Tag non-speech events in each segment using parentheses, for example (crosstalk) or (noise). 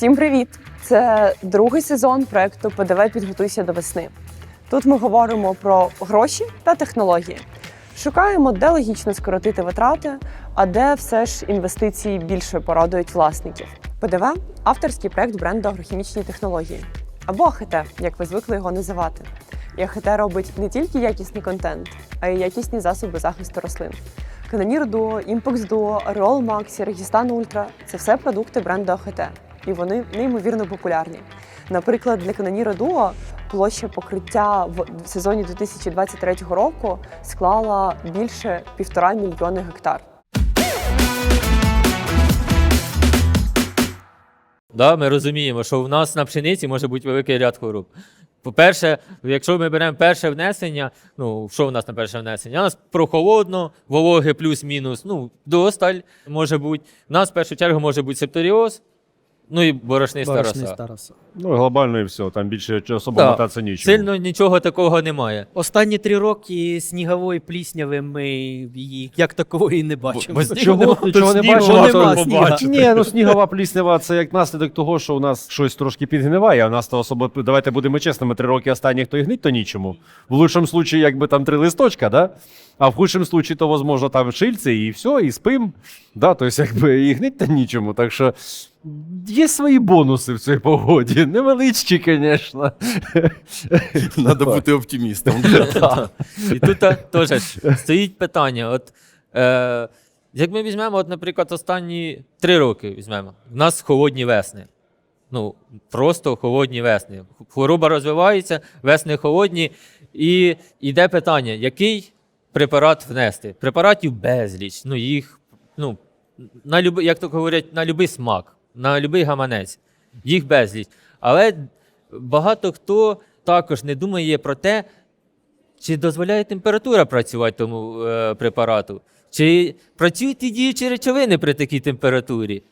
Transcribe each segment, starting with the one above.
Всім привіт! Це другий сезон проекту ПДВ Підготуйся до весни. Тут ми говоримо про гроші та технології. Шукаємо, де логічно скоротити витрати, а де все ж інвестиції більше порадують власників. ПДВ авторський проект бренду агрохімічні технології або АХТ, як ви звикли його називати. І АХТ робить не тільки якісний контент, а й якісні засоби захисту рослин. Канонір Дуо, Імпокс Дуо, Ареол Максі, Регістан Ультра це все продукти бренду АХТ, і вони неймовірно популярні. Наприклад, для Каноніра Дуо площа покриття в сезоні 2023 року склала більше півтора мільйони гектар. Да, ми розуміємо, що в нас на пшениці може бути великий ряд хвороб. По-перше, якщо ми беремо перше внесення, ну що в нас на перше внесення? У нас прохолодно, вологи плюс-мінус, ну, досталь може бути. У нас в першу чергу може бути септоріоз, ну і борошниста Борошний староса. староса. Ну, глобально і все. Там більше особо Да. мотатися нічого. Сильно нічого такого немає. Останні три роки снігової плісняви ми її як такової не бачимо. бо Чого, нема. чого не бачимо? то. Ні, ну снігова пліснява це як наслідок того, що у нас щось трошки підгниває, а у нас то особо, давайте будемо чесними, три роки останніх то і гнить, то нічому. В лучшому случаї, якби там три листочка, да? а в худшому случаї, то, возможно, там шильці і все, і спим. Да? Тобто, якби і гнить то нічому. Так що є свої бонуси в цій погоді. Невеличкі, звісно. (laughs) Надо бути оптимістом. (laughs) І тут теж стоїть питання. От, е, як ми візьмемо, от, наприклад, останні три роки візьмемо, в нас холодні весни. Ну, просто холодні весни. Хвороба розвивається, весни холодні. І йде питання, який препарат внести? Препаратів безліч. Ну, їх, ну, на любий, як то говорять, на будь-який смак, на будь-який гаманець. Їх безліч. Але багато хто також не думає про те, чи дозволяє температура працювати тому е, препарату? Чи працюють ті діючі речовини при такій температурі?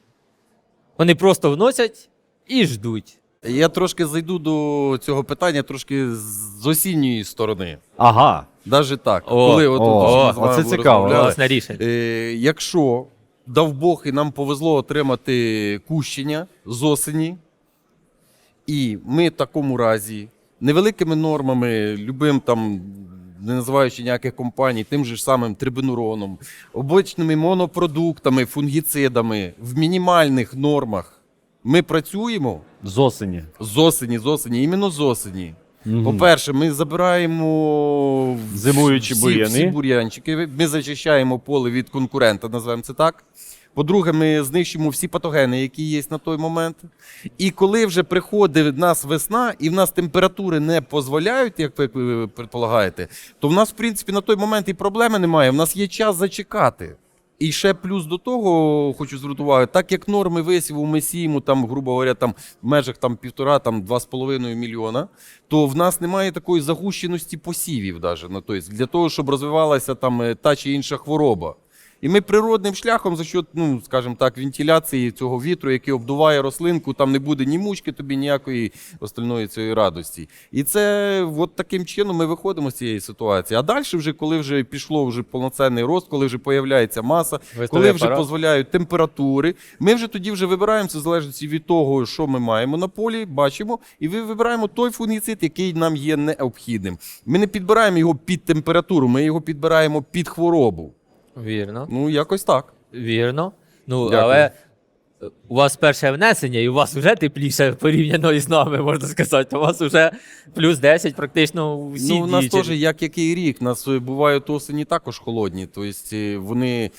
Вони просто вносять і ждуть. Я трошки зайду до цього питання трошки з осінньої сторони. Ага. Даже так. О, коли от, о, з оце цікаво. Власне рішення. Е, якщо дав Бог і нам повезло отримати кущення з осені, і ми в такому разі невеликими нормами, любим там, не називаючи ніяких компаній, тим же ж самим трибенуроном, обичними монопродуктами, фунгіцидами в мінімальних нормах ми працюємо З осені. з осені, з осені, іменно з осені. По-перше, ми забираємо Зимуючі всі, бур'яни. всі бур'янчики. Ми зачищаємо поле від конкурента, називаємо це так. По-друге, ми знищимо всі патогени, які є на той момент. І коли вже приходить в нас весна, і в нас температури не дозволяють, як ви предполагаєте, то в нас, в принципі, на той момент і проблеми немає. В нас є час зачекати. І ще плюс до того хочу звернути увагу, так як норми висіву ми сіємо, там, грубо говоря, там в межах там півтора, там два з половиною мільйона, то в нас немає такої загущеності посівів, даже, ну, тобто, для того, щоб розвивалася там е, та чи інша хвороба. І ми природним шляхом за счет, ну скажімо так, вентиляції цього вітру, який обдуває рослинку, там не буде ні мучки, тобі ніякої остальної цієї радості. І це от таким чином ми виходимо з цієї ситуації. А далі, вже коли вже пішло вже повноцінний рост, коли вже появляється маса, Виставляє коли вже апарат. дозволяють температури, ми вже тоді вже вибираємо це в залежності від того, що ми маємо на полі, бачимо, і ви вибираємо той фунгіцид, який нам є необхідним. Ми не підбираємо його під температуру, ми його підбираємо під хворобу. Вірно. Ну, якось так. Вірно. Ну, Дякую. але е, у вас перше внесення, і у вас вже тепліше порівняно із нами, можна сказати. У вас вже плюс 10 практично у ну, у нас діючих. теж як який рік. У нас е, бувають осені також холодні. Тобто е, вони.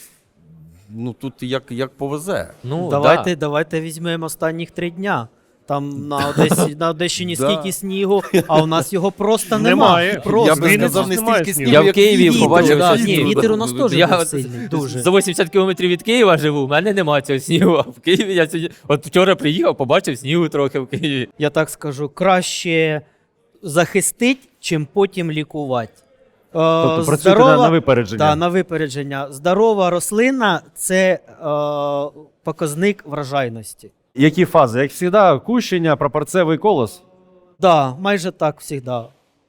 Ну тут як, як повезе. Ну, давайте, да. давайте візьмемо останніх три дня. Там на Одесі, на Одещині (laughs) Да. скільки снігу, а у нас його просто немає. Немає. Просто Я би сказав, не стільки снігу. Я в як Києві вітру. побачив, Да, що ні, вітер у нас теж Я був от сильний, дуже. За 80 кілометрів від Києва живу, в мене немає цього снігу. А в Києві я сьогодні. От вчора приїхав, побачив снігу трохи в Києві. Я так скажу, краще захистить, чим потім лікувати. Е, Тобто працюєте на, на випередження. Да, на випередження. Здорова рослина це е, показник врожайності. Які фази? Як завжди, кущення, пропорцевий колос. Да, майже так завжди.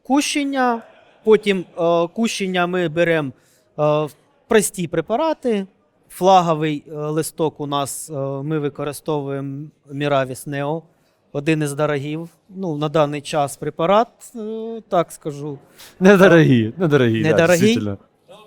Кущення, потім е, кущення ми беремо е, прості препарати, Флаговий е, листок у нас е, ми використовуємо Miravis Neo, один із дорогів. Ну, на даний час препарат, е, так скажу. Недорогі, недорогі. Недорогий? Да,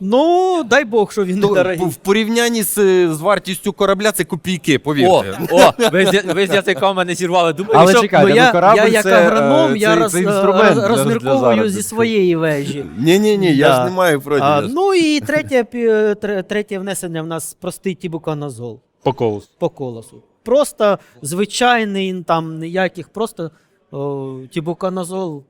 Ну, дай Бог, що він Ну, недорогий. в порівнянні з, з вартістю корабля це копійки, О, повірте. о, (laughs) ви з, ви з язика мене зірвали. Думаю, Але що чекайте, ну, ну, я, корабль я як це, е, агроном, я це- роз, це інструмент роз- для- для розмірковую заробітку. зі своєї вежі. Ні, ні, ні, я Да. ж не маю проти. А, я ж- ну і третє, пі- тре- третє внесення в нас простий тібуканазол По колосу. по колосу. Просто звичайний, там ніяких, просто о, тібуканазол.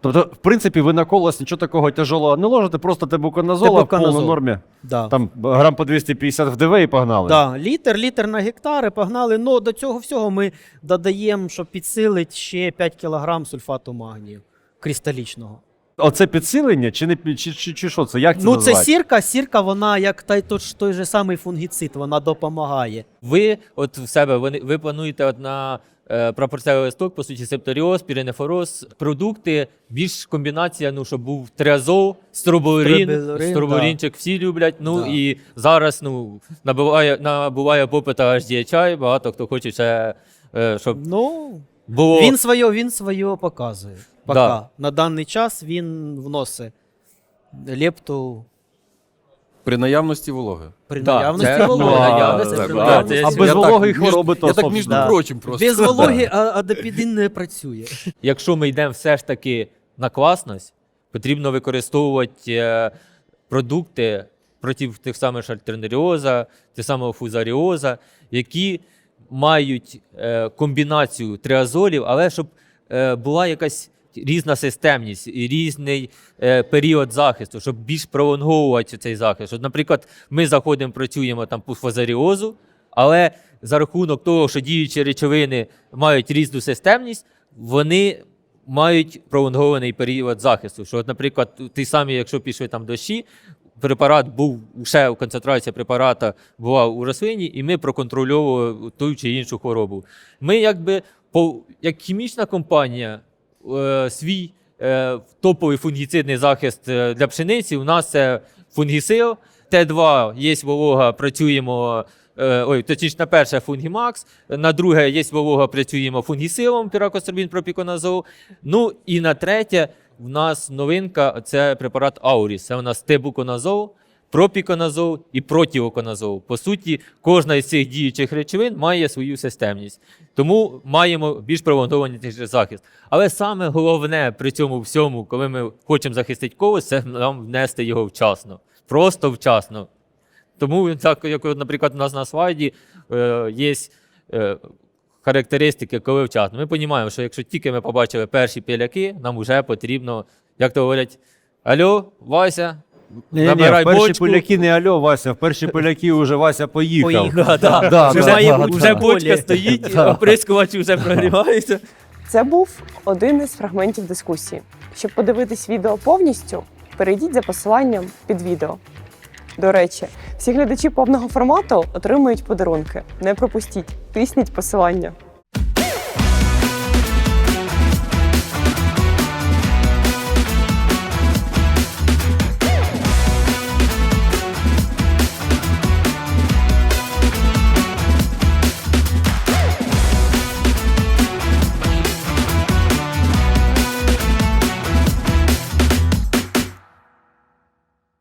Тобто, в принципі, ви на колос нічого такого тяжелого не ложите, просто тебуканазола в повній нормі. Да. Там грам по 250 в ДВ і погнали. Да, літр, літр на гектари погнали. Ну до цього всього ми додаємо, щоб підсилити ще 5 кг сульфату магнію кристалічного. Оце підсилення чи не чи, чи, чи що це? Як це ну, це називається? сірка, сірка, вона як той, той, той же самий фунгіцид, вона допомагає. ви от в себе ви, ви плануєте от на прапорцевий листок, по суті, септоріоз, піренефороз, продукти, більш комбінація, ну, щоб був триазол, строборін, строборінчик всі люблять. Ну Да. і зараз ну, набуває, набуває попита HDHI, багато хто хоче ще, е, щоб Ну, було. Він своє, він своє показує. Пока. Да. На даний час він вносить лепту При наявності вологи. при Да, наявності це- вологи. Да, наявності, так, при да, наявності А Я без так, вологи між- хвороби то Я так, між Да. прочим, просто. Без вологи а- адепідин не працює. (laughs) Якщо ми йдемо все ж таки на класність, потрібно використовувати е, продукти проти тих самих альтернаріоза, тих самого фузаріоза, які мають е, комбінацію триазолів, але щоб е, була якась різна системність і різний е, період захисту, щоб більш пролонговувати цей захист. От, наприклад, ми заходимо, працюємо там по фузаріозу, але за рахунок того, що діючі речовини мають різну системність, вони мають пролонгований період захисту. Що, от, наприклад, ті самі, якщо пішли там дощі, препарат був ще концентрація препарата була у рослині, і ми проконтрольовували ту чи іншу хворобу. Ми, якби, по, як хімічна компанія, е, свій е, топовий фунгіцидний захист е, для пшениці. У нас це фунгісил, Т2 є волога, працюємо. е, Ой, точніше, на перше фунгімакс, на друге є волога, працюємо фунгісилом, піракосорбін, пропіконазол. Ну і на третє, в нас новинка це препарат Ауріс. Це у нас тебуконазол, пропіконазол і протіоконазол. По суті, кожна із цих діючих речовин має свою системність. Тому маємо більш пролонгований захист. Але саме головне при цьому всьому, коли ми хочемо захистити когось, це нам внести його вчасно. Просто вчасно. Тому, так, як, наприклад, у нас на слайді е, є е, характеристики, коли вчасно. Ми розуміємо, що якщо тільки ми побачили перші піляки, нам вже потрібно, як то говорять, алло, Вася, Ні, ні, набирай в перші бочку. поляки не альо, Вася, в перші поляки вже Вася поїхав. Поїхав. Да, да. Да, вже да, має да, бути вже на бочка стоїть, Да. оприскувач вже прогрівається. Це був один із фрагментів дискусії. Щоб подивитись відео повністю, перейдіть за посиланням під відео. До речі, всі глядачі повного формату отримують подарунки. Не пропустіть, тисніть посилання.